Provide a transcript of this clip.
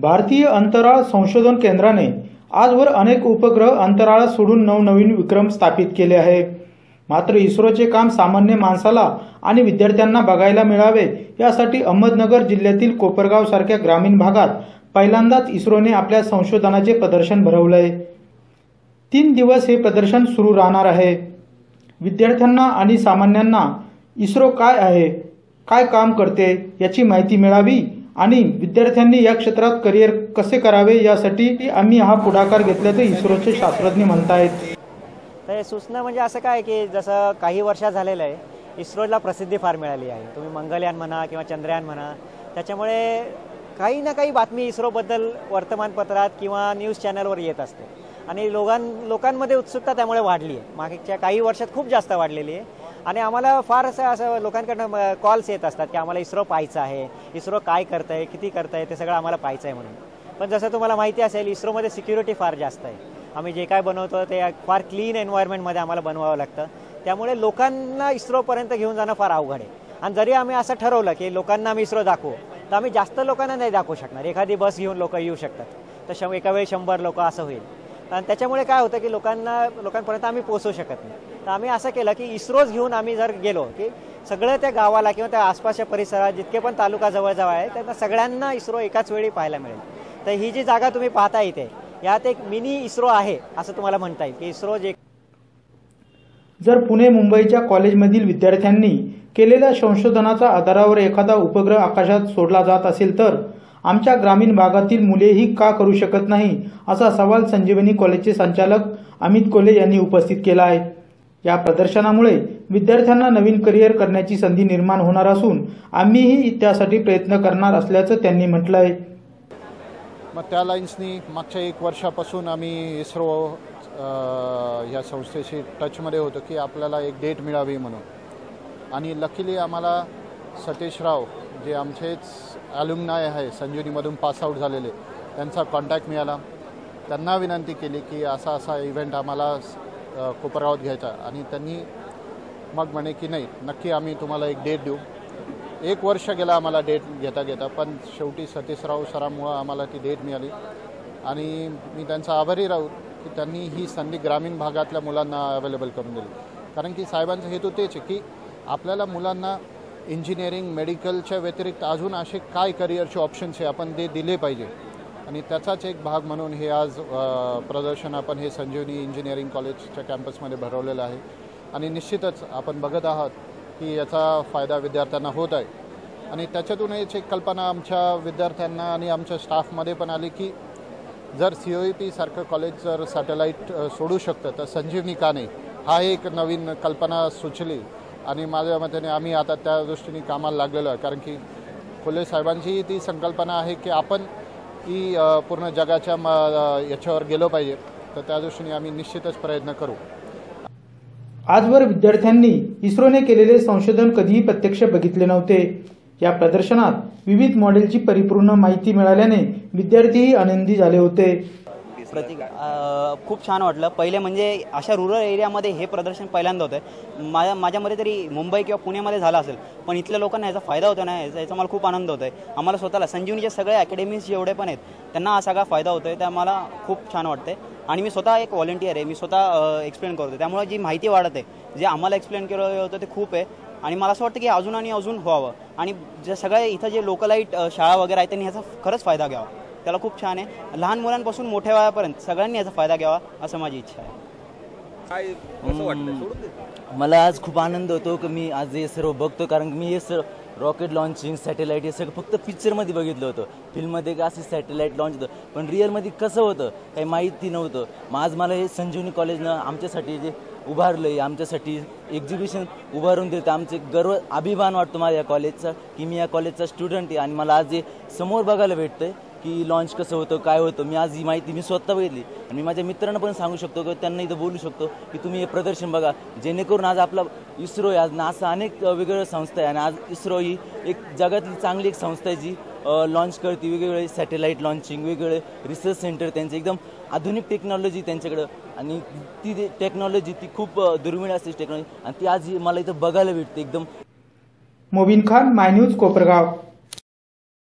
भारतीय अंतराळ संशोधन केंद्राने आजवर अनेक उपग्रह अंतराळात सोडून नवनवीन विक्रम स्थापित केले आहे. मात्र इस्रोचे काम सामान्य माणसाला आणि विद्यार्थ्यांना बघायला मिळावे यासाठी अहमदनगर जिल्ह्यातील कोपरगाव सारख्या ग्रामीण भागात पहिल्यांदाच इस्रोने आपल्या संशोधनाचे प्रदर्शन भरवलंय. तीन दिवस हे प्रदर्शन सुरू राहणार आहे. विद्यार्थ्यांना आणि सामान्यांना इस्रो काय आहे काय काम करते याची माहिती मिळावी आणि विद्यार्थ्यांनी या क्षेत्रात करिअर कसे करावे यासाठी आम्ही हा पुढाकार घेतल्याचं इस्रोचे शास्त्रज्ञ म्हणतायत. तर हे सूचना म्हणजे असं काय की जसं काही वर्षात झालेलं आहे इस्रोला प्रसिद्धी फार मिळाली आहे. तुम्ही मंगलयान म्हणा किंवा चंद्रयान म्हणा त्याच्यामुळे काही ना काही बातमी इस्रोबद्दल वर्तमानपत्रात किंवा न्यूज चॅनलवर येत असते. आणि लोकां लोकांमध्ये उत्सुकता त्यामुळे वाढली आहे. मागच्या काही वर्षात खूप जास्त वाढलेली आहे. आणि आम्हाला फार असं असं लोकांकडनं कॉल्स येत असतात की आम्हाला इस्रो पाहायचं आहे. इस्रो काय करतं आहे किती करतं आहे ते सगळं आम्हाला पाहायचं आहे म्हणून. पण जसं तुम्हाला माहिती असेल इस्रोमध्ये सिक्युरिटी फार जास्त आहे. आम्ही जे काय बनवतो ते फार क्लीन एन्व्हायरमेंटमध्ये आम्हाला बनवावं लागतं. त्यामुळे लोकांना इस्रोपर्यंत घेऊन जाणं फार अवघड आहे. आणि जरी आम्ही असं ठरवलं की लोकांना आम्ही इस्रो दाखवू तर आम्ही जास्त लोकांना नाही दाखवू शकणार. एखादी बस घेऊन लोक येऊ शकतात. तर शं एका वेळी शंभर लोक असं होईल. आणि त्याच्यामुळे काय होतं की लोकांना लोकांपर्यंत आम्ही पोहोचू शकत नाही. तर आम्ही असं केलं की इस्रोच घेऊन आम्ही जर गेलो की सगळं त्या गावाला किंवा त्या आसपासच्या परिसरात जितके पण तालुका जवळजवळ आहे त्यांना सगळ्यांना इस्रो एकाच वेळी पाहायला मिळेल. तर ही जी जागा तुम्ही पाहता इथे यात एक मिनी इस्रो आहे असं तुम्हाला म्हणता येईल की इस्रो जे जर पुणे मुंबईच्या कॉलेजमधील विद्यार्थ्यांनी केलेल्या संशोधनाच्या आधारावर एखादा उपग्रह आकाशात सोडला जात असेल तर आमच्या ग्रामीण भागातील मुलेही का करू शकत नाही? असा सवाल संजीवनी कॉलेजचे संचालक अमित कोले यांनी उपस्थित केला आहे. या प्रदर्शनामुळे विद्यार्थ्यांना नवीन करिअर करण्याची संधी निर्माण होणार असून आम्हीही त्यासाठी प्रयत्न करणार असल्याचं त्यांनी म्हटलं आहे. मग त्या लाईन्सनी मागच्या एक वर्षापासून आम्ही इस्रो या संस्थेशी टचमध्ये होतो की आपल्याला एक डेट मिळावी म्हणून. आणि लकीली आम्हाला सतीश राव जे आमचेच ॲल्युमनाय आहे संजीवनीमधून पासआउट झालेले त्यांचा कॉन्टॅक्ट मिळाला. त्यांना विनंती केली की असा असा इव्हेंट आम्हाला कोपरगावात घ्यायचा आणि त्यांनी मग म्हणे की नाही नक्की आम्ही तुम्हाला एक डेट देऊ. एक वर्ष गेला आम्हाला डेट घेता घेता पण शेवटी सतीशराव सरांमुळं आम्हाला ती डेट मिळाली. आणि मी त्यांचा आभारी राहू की त्यांनी ही संधी ग्रामीण भागातल्या मुलांना अवेलेबल करून दिली. कारण की साहेबांचा हेतू तेच आहे की आपल्याला मुलांना इंजिनिअरिंग मेडिकलच्या व्यतिरिक्त अजून असे काय करिअरचे ऑप्शन्स आहे आपण ते दिले पाहिजे? आणि त्याचाच एक भाग म्हणून हे आज प्रदर्शन आपण हे संजीवनी इंजिनिअरिंग कॉलेजच्या कॅम्पसमध्ये भरवलेलं आहे. आणि निश्चितच आपण बघत आहात की याचा फायदा विद्यार्थ्यांना होत आहे. आणि त्याच्यातूनच एक कल्पना आमच्या विद्यार्थ्यांना आणि आमच्या स्टाफमध्ये पण आली की जर सी ओ ई पी सारखं कॉलेज जर सॅटेलाईट सोडू शकतं तर संजीवनी का नाही हा एक नवीन कल्पना सुचली. आणि माझ्या मताने आम्ही आता त्या दृष्टीने कामाला लागलेलो आहे. कारण की फुले साहेबांची ती संकल्पना आहे की आपण ही पूर्ण जगाच्या म याच्यावर गेलो पाहिजे. तर त्या दृष्टीने आम्ही निश्चितच प्रयत्न करू. आजवर विद्यार्थ्यांनी इस्रोने केलेले संशोधन कधीही प्रत्यक्ष बघितले नव्हते. या प्रदर्शनात विविध मॉडेलची परिपूर्ण माहिती मिळाल्याने विद्यार्थीही आनंदी झाले होते. प्रतीक खूप छान वाटलं. पहिले म्हणजे अशा रुरल एरियामध्ये हे प्रदर्शन पहिल्यांदा होतं आहे माझ्या माझ्यामध्ये तरी मुंबई किंवा पुण्यामध्ये झालं असेल पण इथल्या लोकांना याचा फायदा होतो ना याचा मला खूप आनंद होतो आहे आम्हाला स्वतःला संजीवनीचे सगळे अकॅडमीज जेवढे पण आहेत त्यांना हा सगळा फायदा होतो आहे त्या मला खूप छान वाटते आणि मी स्वतः एक व्हॉलेंटियर आहे. मी स्वतः एक्सप्लेन करतो त्यामुळे जी माहिती वाढत आहे जे आम्हाला एक्सप्लेन केलं होतं ते खूप आहे. आणि मला असं वाटतं की अजून आणि अजून व्हावं. आणि जे सगळे इथं जे लोकलाईट शाळा वगैरे आहेत त्यांनी ह्याचा खरंच फायदा घ्यावा. त्याला खूप छान आहे. लहान मुलांपासून मोठ्या वयापर्यंत सगळ्यांनी याचा फायदा घ्यावा असं माझी इच्छा आहे. मला आज खूप आनंद होतो की मी आज हे सर्व बघतो कारण की मी हे सर्व रॉकेट लॉन्चिंग सॅटेलाईट हे सगळं फक्त पिक्चरमध्ये बघितलं होतं. फिल्ममध्ये का असं सॅटेलाईट लॉन्च होतं पण रिअलमध्ये कसं होतं काही माहिती नव्हतं. मग आज मला हे संजीवनी कॉलेजनं आमच्यासाठी जे उभारलं आहे आमच्यासाठी एक्झिबिशन उभारून दिलं. तर आमचे गर्व अभिमान वाटतो माझ्या या कॉलेजचा की मी या कॉलेजचा स्टुडंट आहे आणि मला आज हे समोर बघायला भेटतंय. की लॉन्च कसं होतं काय होतं मी आज ही माहिती मी स्वतः बघितली. आणि मी माझ्या मित्रांना पण सांगू शकतो की त्यांना इथं बोलू शकतो की तुम्ही हे प्रदर्शन बघा जेणेकरून आज आपला इस्रो आहे आज नासा अनेक वेगवेगळ्या संस्था आहे आणि आज इस्रो ही एक जगातली चांगली एक संस्था आहे जी लॉन्च करते. वेगवेगळे सॅटेलाईट लॉन्चिंग वेगवेगळे रिसर्च सेंटर त्यांचे एकदम आधुनिक टेक्नॉलॉजी त्यांच्याकडं. आणि ती टेक्नॉलॉजी ती खूप दुर्मिळ असते टेक्नॉलॉजी आणि ती आज मला इथं बघायला भेटते एकदम. Mobin Khan my news Kopargaon.